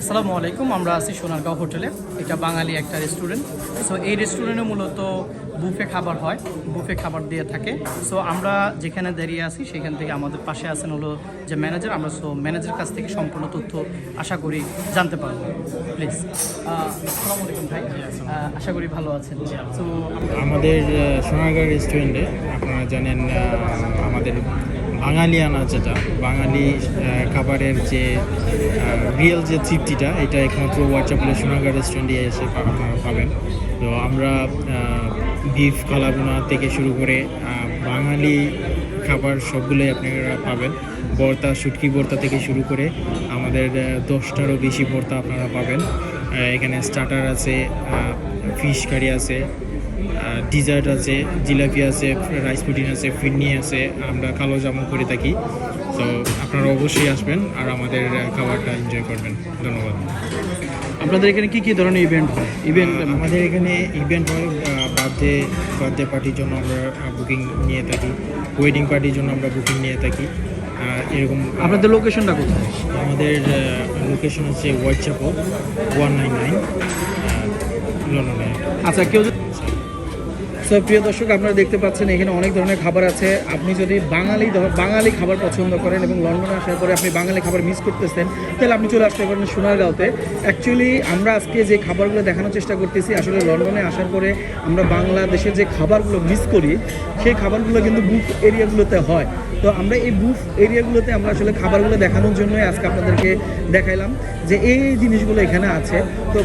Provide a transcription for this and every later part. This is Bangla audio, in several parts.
আসসালামু আলাইকুম আমরা আছি সোনারগাঁও হোটেলে। এটা বাঙালি একটা রেস্টুরেন্ট সো এই রেস্টুরেন্টে মূলত বুফে খাবার হয় বুফে খাবার দিয়ে থাকে। সো আমরা যেখানে দাঁড়িয়ে আছি সেখান থেকে আমাদের পাশে আছেন হলো যে ম্যানেজার আমরা সো ম্যানেজারের কাছ থেকে সম্পূর্ণ তথ্য আশা করি জানতে পারব। প্লিজ আসসালামু আলাইকুম ভাই। আশা করি ভালো আছেন। সো আমাদের সোনারগাঁও রেস্টুরেন্টে আপনারা জানেন আমাদের বাঙালিয়ানা যেটা, বাঙালি খাবারের যে রিয়েল যে তৃপ্তিটা, এটা একমাত্র হোয়াটসঅ্যাপের সোনারগাঁও রেস্টুরেন্টে এসে আপনারা পাবেন। তো আমরা বিফ কালাবোনা থেকে শুরু করে বাঙালি খাবার সবগুলোই আপনারা পাবেন। ভর্তা শুটকি ভর্তা থেকে শুরু করে আমাদের দশটারও বেশি ভর্তা আপনারা পাবেন। এখানে স্টার্টার আছে ফিশ কারি আছে ডিজার্ট আছে জিলাপি আছে রাইস পুডিং আছে ফিরনি আছে আমরা কালো জামু করে থাকি। তো আপনারা অবশ্যই আসবেন আর আমাদের খাবারটা এনজয় করবেন। ধন্যবাদ। আপনাদের এখানে কি কি ধরনের ইভেন্ট হয়? ইভেন্ট আমাদের এখানে ইভেন্ট হয় বার্থডে বার্থডে পার্টির জন্য আমরা বুকিং নিয়ে থাকি। ওয়েডিং পার্টির জন্য আমরা বুকিং নিয়ে থাকি। এরকম আপনাদের লোকেশনটা কোথায়? আমাদের লোকেশন হচ্ছে হোয়াটসঅ্যাপও ওয়ান নাইন নাইন লন্ডনে আচ্ছা কেউ সো প্রিয় দর্শক, আপনারা দেখতে পাচ্ছেন এখানে অনেক ধরনের খাবার আছে। আপনি যদি বাঙালি বাঙালি খাবার পছন্দ করেন এবং লন্ডনে আসার পরে আপনি বাঙালি খাবার মিস করতেছেন, তাহলে আপনি চলে আসতে পারেন সোনারগাঁওতে। অ্যাকচুয়ালি আমরা আজকে যে খাবারগুলো দেখানোর চেষ্টা করতেছি, আসলে লন্ডনে আসার পরে আমরা বাংলাদেশের যে খাবারগুলো মিস করি, সেই খাবারগুলো কিন্তু বুক এরিয়াগুলোতে হয়। তো আমরা এই বুফ এরিয়াগুলোতে আমরা আসলে খাবারগুলো দেখানোর জন্যই আজকে আপনাদেরকে দেখাইলাম যে এই জিনিসগুলো এখানে আছে। তো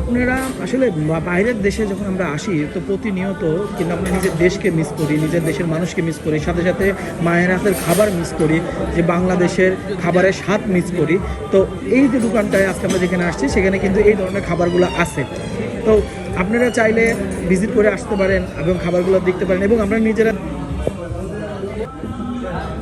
আপনারা আসলে বাইরের দেশে যখন আমরা আসি, তো প্রতিনিয়ত কিন্তু আমরা নিজের দেশকে মিস করি, নিজের দেশের মানুষকে মিস করি, সাথে সাথে মায়ের হাতের খাবার মিস করি, যে বাংলাদেশের খাবারের স্বাদ মিস করি। তো এই যে দোকানটায় আজকে আমরা যেখানে আসছি, সেখানে কিন্তু এই ধরনের খাবারগুলো আছে। তো আপনারা চাইলে ভিজিট করে আসতে পারেন এবং খাবারগুলো দেখতে পারেন এবং আমরা নিজেরা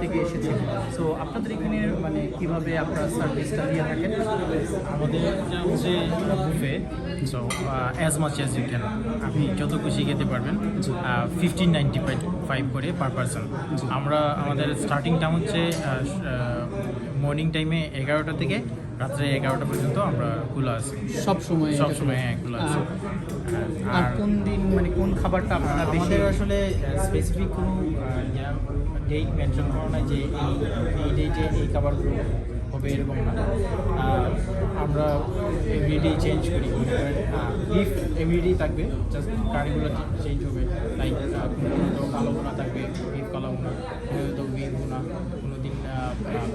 থেকে এসেছে। সো আপনাদের এখানে মানে কীভাবে আপনারা সার্ভিসটা দিয়ে থাকেন? আমাদের হচ্ছে buffet so as much as you can আপনি যত খুশি খেতে পারবেন ফিফটিন নাইনটি ফাইভ করে পার পারসন আমরা আমাদের স্টার্টিং টাইম হচ্ছে মর্নিং টাইমে এগারোটা থেকে রাত্রে এগারোটা পর্যন্ত আমরা খোলা আছি। সব সময় সব সময় হ্যাঁ খোলা আছে। আর কোন দিন মানে কোন খাবারটা আপনারা বেশি আমাদের আসলে স্পেসিফিক কোনো ডেট মেনশন করা নাই যে এই ডেটে এই খাবারগুলো হবে এরকম না। আমরা এভরিডে চেঞ্জ করি। বিফ এভরিডে থাকবে জাস্ট কারিগুলো চেঞ্জ হবে। লাইক কোনো কালো ভুনা থাকবে বিফ কালো ভুনা কোনো দিন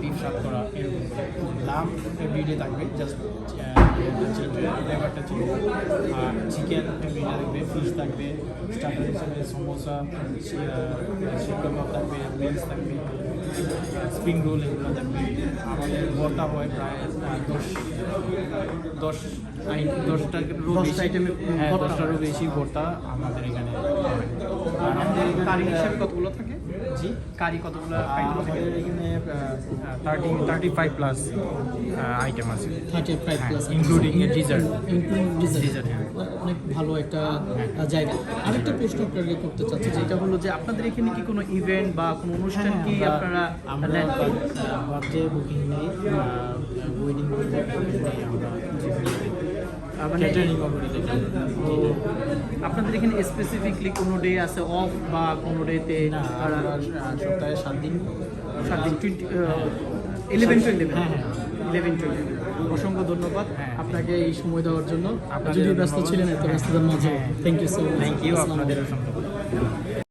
বিফ সাত লাম এভরিডে থাকবে জাস্ট ফ্লেভারটা চেঞ্জ আর চিকেন এভরিডে থাকবে ফিশ থাকবে স্টার্টার হিসেবে সমোসা শিক কাবাব থাকবে লেন্স থাকবে স্প্রিং রোল এগুলো থাকবে। আমাদের ভর্তা হয় প্রায় দশ দশ আই- দশটা দশটা হ্যাঁ দশটারও বেশি ভর্তা আমাদের এখানে আর আমাদের কারি কতগুলো থাকে? জি। কারি কতগুলো আমাদের এখানে thirty thirty five plus item আছে। Thirty five plus including dessert including হ্যাঁ। অনেক ভালো একটা জায়গা। আরেকটা প্রশ্ন আপনাকে করতে চাচ্ছি যেটা হলো যে আপনাদের এখানে কি কোনো ইভেন্ট বা কোনো অনুষ্ঠান কি আপনারা আমরা? বার্থডে বুকিং নেই। ওয়েডিং আমরা। মানে আপনাদের এখানে স্পেসিফিকলি কোনো ডে আছে অফ বা কোনো ডেতে সপ্তাহে সাত দিন সাত দিন twenty eleven to eleven. Eleven অসংখ্য ধন্যবাদ হ্যাঁ। আপনাকে এই সময় দেওয়ার জন্য আপনি যদি ব্যস্ত ছিলেন এত। ব্যস্ততার মাঝে। Thank you so much thank you আপনাদের অসংখ্য